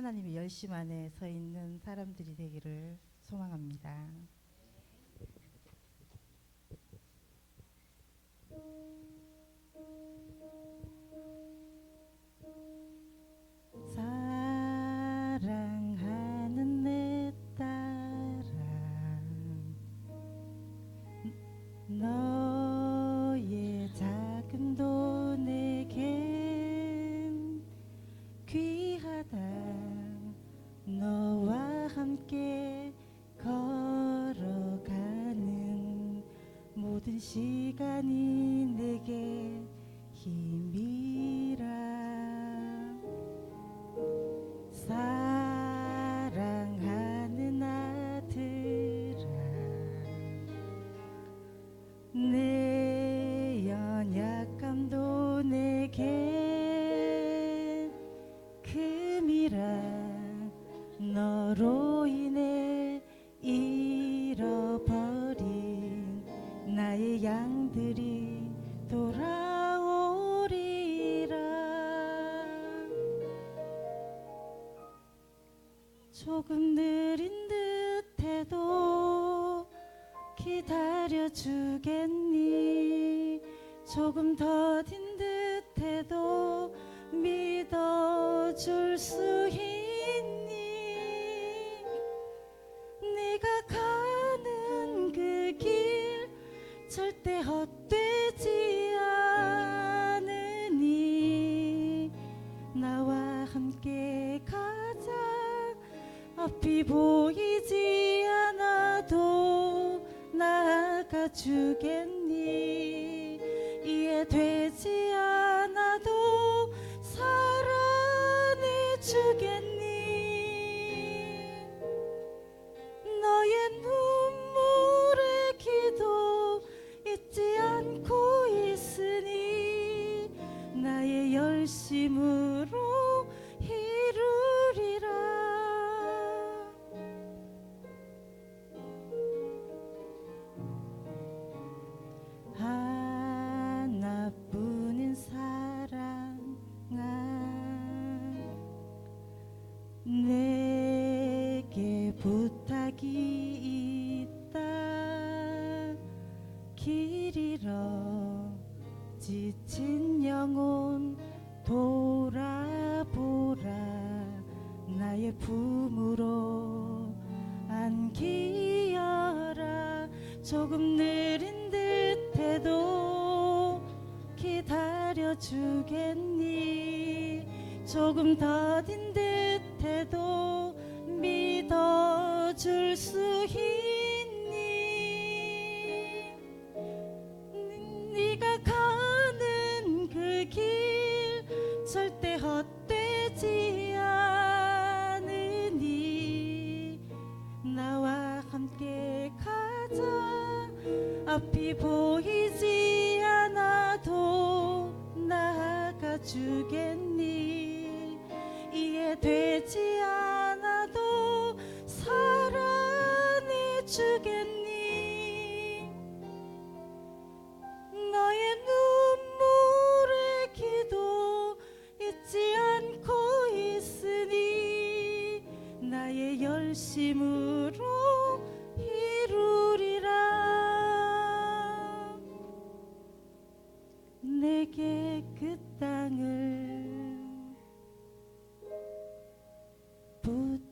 하나님의 열심 안에 서 있는 사람들이 되기를 소망합니다. 시간이 내게 힘이라. 사랑하는 아들아 내 연약함도 내게 금이라. 너로 인해 잃어버린 나의 양 느린 듯해도 기다려 주겠니? 조금 더딘 듯해도 믿어줄 수 있니 앞이 보이지 않아도 나아가 주겠니? 이해되지 않아도 사랑해 주겠니? 너의 눈물의 기도 잊지 않고 있으니 나의 열심으로 지친 영혼 돌아보라. 나의 품으로 안기어라. 조금 느린 듯해도 기다려 주겠니? 조금 더딘 듯해도 믿어줄 수 있 헛되지 않으니 나와 함께 가자. 앞이 보이지 않아도 나아가 주겠니 힘으로 이루리라. 내게 그 땅을 붙